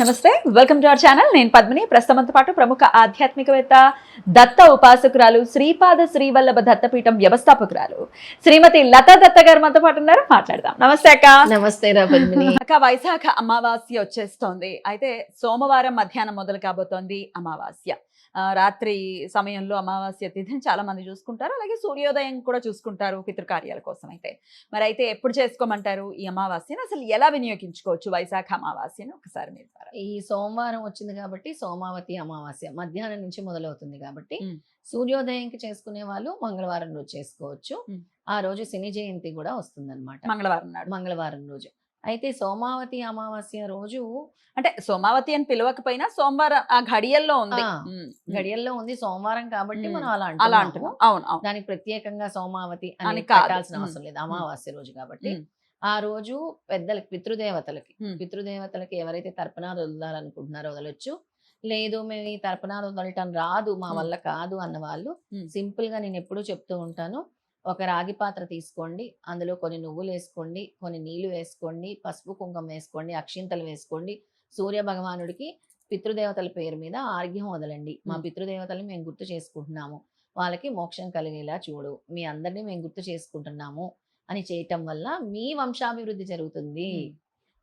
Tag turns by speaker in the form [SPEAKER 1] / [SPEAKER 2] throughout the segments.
[SPEAKER 1] నమస్తే welcome to our channel నేను పద్మిని. ప్రస్తుతంతో పాటు ప్రముఖ ఆధ్యాత్మికవేత్త దత్త ఉపాసకురాలు శ్రీపాద శ్రీవల్లభ దత్తపీఠం వ్యవస్థాపకురాలు శ్రీమతి లతా దత్త గారు మనతో పాటు ఉన్నారు. మాట్లాడదాం. నమస్తే అక్క.
[SPEAKER 2] నమస్తే
[SPEAKER 1] అక్క వైశాఖ అమావాస్య వచ్చేస్తోంది. అయితే సోమవారం మధ్యాహ్నం మొదలు కాబోతోంది అమావాస్య. రాత్రి సమయంలో అమావాస్య తిథిని చాలా మంది చూసుకుంటారు. అలాగే సూర్యోదయం కూడా చూసుకుంటారు పితృకార్యాల కోసం అయితే. మరి అయితే ఎప్పుడు చేసుకోమంటారు ఈ అమావాస్యను? అసలు ఎలా వినియోగించుకోవచ్చు వైశాఖ అమావాస్యను? ఒకసారి మీరు?
[SPEAKER 2] ఈ సోమవారం వచ్చింది కాబట్టి సోమావతి అమావాస్య మధ్యాహ్నం నుంచి మొదలవుతుంది కాబట్టి. సూర్యోదయంకి చేసుకునే వాళ్ళు మంగళవారం రోజు చేసుకోవచ్చు. ఆ రోజు శని జయంతి కూడా వస్తుంది
[SPEAKER 1] మంగళవారం నాడు.
[SPEAKER 2] మంగళవారం రోజు. అయితే సోమావతి అమావాస్య రోజు
[SPEAKER 1] అంటే సోమావతి అని పిలవకపోయినా సోమవారం ఆ ఘడియల్లో ఉంది.
[SPEAKER 2] గడియల్లో ఉంది సోమవారం కాబట్టి. మనం అలా
[SPEAKER 1] అలా. అంటున్నాం అవును అవును
[SPEAKER 2] దానికి ప్రత్యేకంగా సోమావతి
[SPEAKER 1] అని మ్.
[SPEAKER 2] అవసరం లేదు అమావాస్య రోజు కాబట్టి. ఆ రోజు పెద్దలకి పితృదేవతలకి. పితృదేవతలకి ఎవరైతే తర్పణాలు వదలాలనుకుంటున్నారో వదలొచ్చు లేదు మేము ఈ తర్పణాలు వదలటం రాదు మా. వల్ల కాదు అన్న వాళ్ళు. సింపుల్గా నేను ఎప్పుడూ చెప్తూ ఉంటాను ఒక రాగి పాత్ర తీసుకోండి అందులో కొన్ని నువ్వులు వేసుకోండి కొన్ని నీళ్ళు వేసుకోండి పసుపు కుంకుమ వేసుకోండి అక్షింతలు వేసుకోండి సూర్య భగవానుడికి పితృదేవతల పేరు మీద ఆర్ఘ్యం వదలండి మా. పితృదేవతల్ని మేము గుర్తు చేసుకుంటున్నాము వాళ్ళకి మోక్షం కలిగేలా చూడు మీ అందరినీ మేము గుర్తు చేసుకుంటున్నాము అని చేయటం వల్ల మీ వంశాభివృద్ధి జరుగుతుంది.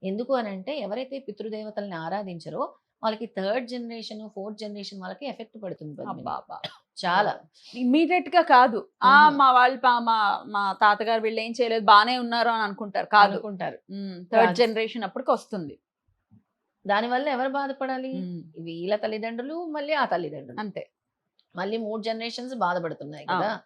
[SPEAKER 2] ఎందుకు అని అంటే ఎవరైతే పితృదేవతల్ని ఆరాధించరో వాళ్ళకి థర్డ్ జనరేషన్ ఫోర్త్ జనరేషన్ వాళ్ళకి ఎఫెక్ట్ పడుతుంది పద్మిని. చాలా.
[SPEAKER 1] ఇమీడియట్గా కాదు. ఆ. మా వాళ్ళు పా- మా మా తాతగారు వీళ్ళు ఏం చేయలేదు బానే ఉన్నారు అని అనుకుంటారు. కాదు.
[SPEAKER 2] అనుకుంటారు.
[SPEAKER 1] థర్డ్. జనరేషన్ అప్పటికి వస్తుంది.
[SPEAKER 2] దానివల్ల ఎవరు బాధపడాలి. వీళ్ళ తల్లిదండ్రులు మళ్ళీ ఆ తల్లిదండ్రులు.
[SPEAKER 1] అంతే.
[SPEAKER 2] మళ్ళీ మూడు జనరేషన్స్ బాధపడుతున్నాయి కదా.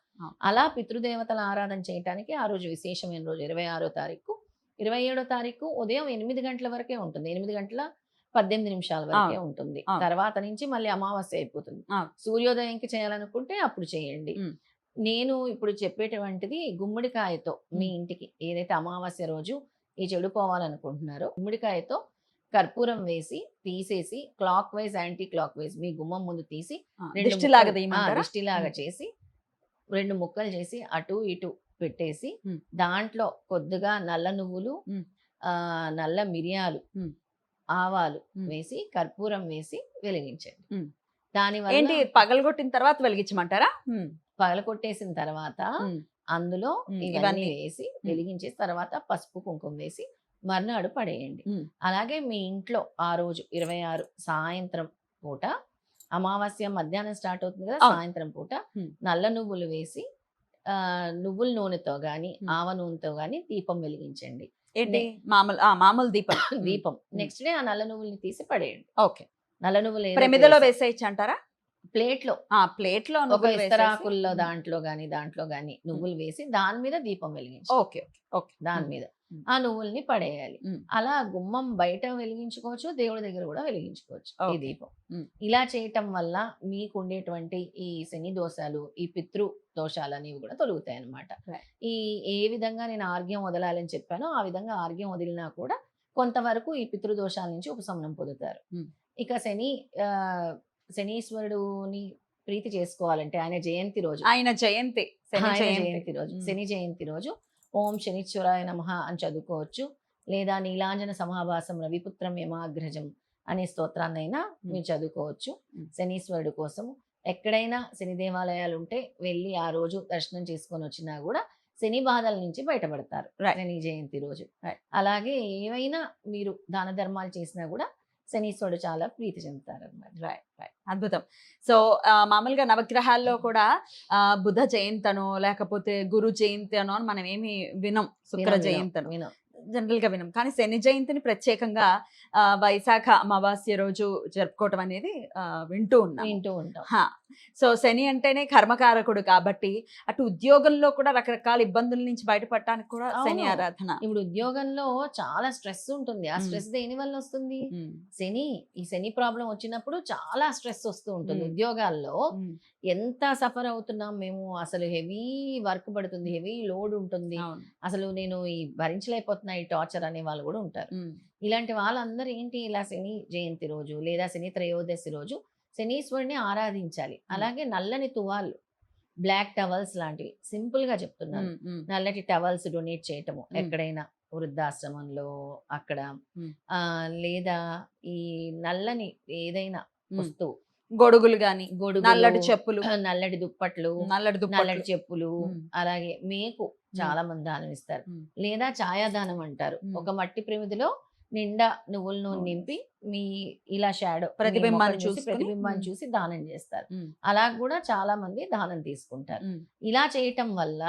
[SPEAKER 2] అలా పితృదేవతల ఆరాధన చేయటానికి ఆ రోజు విశేషమైన రోజు ఇరవై ఆరో తారీఖు. ఇరవై ఏడో తారీఖు ఉదయం ఎనిమిది గంటల వరకే ఉంటుంది. ఎనిమిది గంటల పద్దెనిమిది నిమిషాల వరకే. ఉంటుంది. తర్వాత నుంచి మళ్ళీ అమావాస్య అయిపోతుంది. సూర్యోదయంకి చేయాలనుకుంటే అప్పుడు చేయండి. నేను ఇప్పుడు చెప్పేటువంటిది గుమ్మడికాయతో మీ ఇంటికి ఏదైతే అమావాస్య రోజు ఈ చెడు పోవాలనుకుంటున్నారో గుమ్మడికాయతో కర్పూరం వేసి తీసేసి clockwise anti clock wise మీ గుమ్మం ముందు తీసి దిష్టిలాగా. చేసి రెండు ముక్కలు చేసి అటు ఇటు పెట్టేసి. దాంట్లో కొద్దిగా నల్ల నువ్వులు నల్ల మిరియాలు. ఆవాలు. వేసి కర్పూరం వేసి వెలిగించండి
[SPEAKER 1] మ్.
[SPEAKER 2] దాని
[SPEAKER 1] ఏంటి పగలగొట్టిన తర్వాత వెలిగించమంటారా మ్మ్.
[SPEAKER 2] పగలకొట్టేసిన తర్వాత. అందులో ఇవన్నీ. వేసి వెలిగించేసి తర్వాత పసుపు కుంకుమ వేసి మర్నాడు పడేయండి. అలాగే మీ ఇంట్లో ఆ రోజు ఇరవై ఆరు సాయంత్రం పూట అమావాస్య మధ్యాహ్నం స్టార్ట్ అవుతుంది కదా. సాయంత్రం పూట. నల్ల నువ్వులు వేసి ఆ నువ్వుల నూనెతో గాని. ఆవ నూనెతో గాని దీపం వెలిగించండి
[SPEAKER 1] ఏంటి? మామూలు ఆ మామూలు దీపం.
[SPEAKER 2] దీపం. నెక్స్ట్ డే ఆ నల్ల నువ్వుల్ని తీసి పడేయండి.
[SPEAKER 1] ఓకే.
[SPEAKER 2] నల్ల నువ్వులు
[SPEAKER 1] ప్రమిదలో వేసేయచ్చు అంటారా
[SPEAKER 2] ప్లేట్లో
[SPEAKER 1] ఆ ప్లేట్లో
[SPEAKER 2] ఒక విస్తరాకుల్లో దాంట్లో గాని దాంట్లో గాని నువ్వులు వేసి దాని మీద దీపం వెలిగించండి.
[SPEAKER 1] Okay okay okay.
[SPEAKER 2] దాని. మీద. ఆ నువ్వుల్ని పడేయాలి. అలా గుమ్మం బయట వెలిగించుకోవచ్చు దేవుడి దగ్గర కూడా వెలిగించుకోవచ్చు ఈ. దీపం. ఇలా చేయటం వల్ల మీకు ఉండేటువంటి ఈ శని దోషాలు ఈ పితృ దోషాలు అనేవి కూడా తొలుగుతాయి అన్నమాట
[SPEAKER 1] Right.
[SPEAKER 2] ఈ ఏ విధంగా నేను ఆర్గ్యం వదలాలని చెప్పానో ఆ విధంగా ఆర్గ్యం వదిలినా కూడా కొంతవరకు ఈ పితృదోషాల నుంచి ఉపశమనం పొందుతారు. ఇక శని ఆ, శనీశ్వరుడుని ప్రీతి చేసుకోవాలంటే ఆయన జయంతి రోజు
[SPEAKER 1] ఆయన జయంతి జయంతి
[SPEAKER 2] రోజు. శని జయంతి రోజు ఓం శనిశ్వరాయ నమ అని చదువుకోవచ్చు లేదా నీలాంజన సమాభాసం రవిపుత్రం యమాగ్రజం అనే స్తోత్రాన్నైనా మీరు చదువుకోవచ్చు. శనీశ్వరుడు కోసం ఎక్కడైనా శని దేవాలయాలు ఉంటే వెళ్ళి ఆ రోజు దర్శనం చేసుకొని వచ్చినా కూడా శని బాధల నుంచి బయటపడతారు. శని జయంతి రోజు. అలాగే ఏవైనా మీరు దాన ధర్మాలు చేసినా కూడా శనీశ్వరుడు చాలా ప్రీతి చెందుతారు అన్నమాట
[SPEAKER 1] రైట్ రైట్ అద్భుతం. సో ఆ, మామూలుగా నవగ్రహాల్లో కూడా ఆ, బుధ జయంతనో లేకపోతే గురు జయంతి అనో అని మనం ఏమి వినం. శుక్ర జయంతను.
[SPEAKER 2] వినం.
[SPEAKER 1] జనరల్గా వినం. కానీ శని జయంతిని ప్రత్యేకంగా వైశాఖ అమావాస్య రోజు జరుపుకోవటం అనేది వింటూ ఉన్నాం
[SPEAKER 2] వింటూ ఉంటాం.
[SPEAKER 1] హా. సో శని అంటేనే కర్మకారకుడు కాబట్టి అటు ఉద్యోగంలో కూడా రకరకాల ఇబ్బందుల నుంచి బయటపడటానికి కూడా శని. ఆరాధన.
[SPEAKER 2] ఇప్పుడు ఉద్యోగంలో చాలా స్ట్రెస్ ఉంటుంది. ఆ. స్ట్రెస్ దేని వల్ల వస్తుంది? శని ఈ శని ప్రాబ్లం వచ్చినప్పుడు చాలా స్ట్రెస్ వస్తూ ఉంటుంది. ఉద్యోగాల్లో. ఎంత సఫర్ అవుతున్నాం మేము? అసలు హెవీ వర్క్ పడుతుంది హెవీ లోడ్ ఉంటుంది. అసలు నేను ఈ భరించలేకపోతున్నా ఈ టార్చర్ అనే వాళ్ళు కూడా ఉంటారు. ఇలాంటి వాళ్ళందరూ ఏంటి? ఇలా శని జయంతి రోజు లేదా శని త్రయోదశి రోజు శనీశ్వరుని ఆరాధించాలి. అలాగే నల్లని తువాళ్ళు బ్లాక్ టవల్స్ లాంటివి సింపుల్గా చెప్తున్నాను నల్లటి టవల్స్ డొనేట్ చేయటము. ఎక్కడైనా వృద్ధాశ్రమంలో అక్కడ లేదా ఈ నల్లని ఏదైనా. వస్తువు
[SPEAKER 1] గొడుగులు గాని
[SPEAKER 2] గొడుగులు,
[SPEAKER 1] నల్లటి చెప్పులు
[SPEAKER 2] నల్లటి దుప్పట్లు
[SPEAKER 1] నల్లటి
[SPEAKER 2] నల్లటి చెప్పులు. అలాగే మేకు చాలా మంది దానం ఇస్తారు. లేదా ఛాయాదానం అంటారు. ఒక మట్టి ప్రమిదిలో నిండా నువ్వుల నూనె. నింపి మీ ఇలా షాడో
[SPEAKER 1] ప్రతిబింబాన్ని
[SPEAKER 2] చూసి ప్రతిబింబాన్ని. చూసి దానం చేస్తారు. అలా కూడా చాలా మంది దానం తీసుకుంటారు. ఇలా చేయటం వల్ల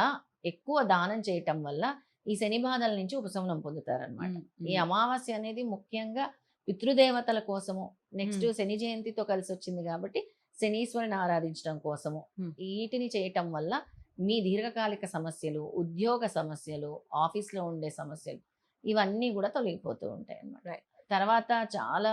[SPEAKER 2] ఎక్కువ దానం చేయటం వల్ల ఈ శని బాధల నుంచి ఉపశమనం పొందుతారనమాట. ఈ అమావాస్య అనేది ముఖ్యంగా పితృదేవతల కోసము నెక్స్ట్. శని జయంతితో కలిసి వచ్చింది కాబట్టి శనీశ్వరుని ఆరాధించడం కోసము. వీటిని చేయటం వల్ల మీ దీర్ఘకాలిక సమస్యలు ఉద్యోగ సమస్యలు ఆఫీస్లో ఉండే సమస్యలు ఇవన్నీ కూడా తొలగిపోతూ ఉంటాయి అన్నమాట. తర్వాత చాలా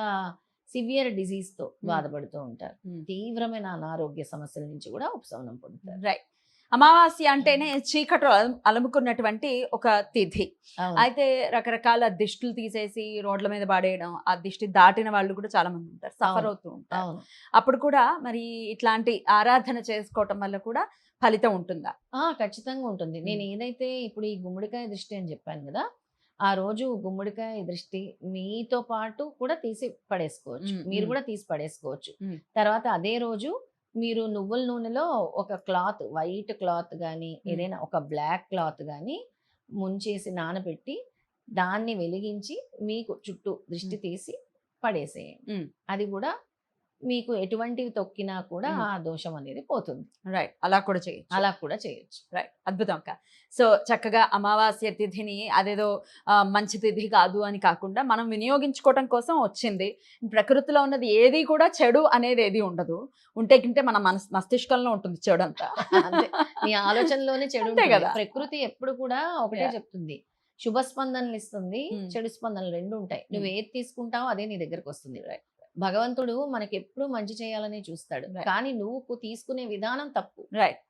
[SPEAKER 2] సివియర్ డిజీజ్తో బాధపడుతూ ఉంటారు. తీవ్రమైన అనారోగ్య సమస్యల నుంచి కూడా ఉపశమనం పొందుతారు
[SPEAKER 1] రైట్ అమావాస్య అంటేనే చీకటి అలము- అలుముకున్నటువంటి ఒక తిథి. అయితే రకరకాల దిష్టులు తీసేసి రోడ్ల మీద పడేయడం ఆ దిష్టి దాటిన వాళ్ళు కూడా చాలా మంది ఉంటారు సఫర్. అవుతూ ఉంటారు. అప్పుడు కూడా మరి ఇట్లాంటి ఆరాధన చేసుకోవటం వల్ల కూడా ఫలితం ఉంటుందా?
[SPEAKER 2] ఆ! ఖచ్చితంగా ఉంటుంది. నేను ఏదైతే ఇప్పుడు ఈ గుమ్మడికాయ దృష్టి అని చెప్పాను కదా ఆ రోజు గుమ్మడికాయ దృష్టి మీతో పాటు కూడా తీసి పడేసుకోవచ్చు. మీరు. కూడా తీసి పడేసుకోవచ్చు. తర్వాత అదే రోజు మీరు నువ్వుల నూనెలో ఒక క్లాత్ వైట్ క్లాత్ కానీ ఏదైనా ఒక బ్లాక్ క్లాత్ కానీ ముంచేసి నానబెట్టి దాన్ని వెలిగించి మీకు చుట్టూ దృష్టి తీసి పడేసేయండి. అది కూడా మీకు ఎటువంటివి తొక్కినా కూడా. ఆ దోషం అనేది పోతుంది
[SPEAKER 1] రైట్ అలా కూడా చేయొచ్చు
[SPEAKER 2] అలా కూడా చేయొచ్చు
[SPEAKER 1] రైట్ అద్భుతం అక్క సో చక్కగా అమావాస్య తిథిని అదేదో మంచి తిథి కాదు అని కాకుండా మనం వినియోగించుకోవటం కోసం వచ్చింది ప్రకృతిలో ఉన్నది ఏది కూడా చెడు అనేది ఏది ఉండదు ఉంటే గింటే మన మనస్ మస్తిష్కంలో ఉంటుంది చెడు అంతా.
[SPEAKER 2] నీ ఆలోచనలోనే చెడు.
[SPEAKER 1] కదా.
[SPEAKER 2] ప్రకృతి ఎప్పుడు కూడా ఒకటే. చెప్తుంది శుభ స్పందనలు ఇస్తుంది. చెడు స్పందనలు రెండు ఉంటాయి నువ్వు. ఏది తీసుకుంటావో అదే నీ దగ్గరకు వస్తుంది భగవంతుడు మనకి ఎప్పుడు మంచి చేయాలని చూస్తాడు. కానీ నువ్వు తీసుకునే విధానం తప్పు.
[SPEAKER 1] రైట్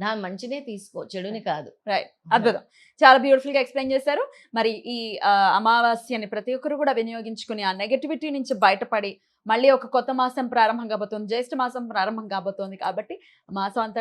[SPEAKER 2] నా మంచిదే తీసుకో చెడుని కాదు.
[SPEAKER 1] రైట్ అద్భుతం. చాలా బ్యూటిఫుల్గా ఎక్స్ప్లెయిన్ చేశారు. మరి ఈ అమావాస్యని ప్రతి ఒక్కరు కూడా వినియోగించుకుని ఆ నెగటివిటీ నుంచి బయటపడి మళ్ళీ ఒక కొత్త మాసం ప్రారంభం కాబోతోంది. జ్యేష్ఠ మాసం ప్రారంభం కాబోతోంది కాబట్టి మాసం అంతా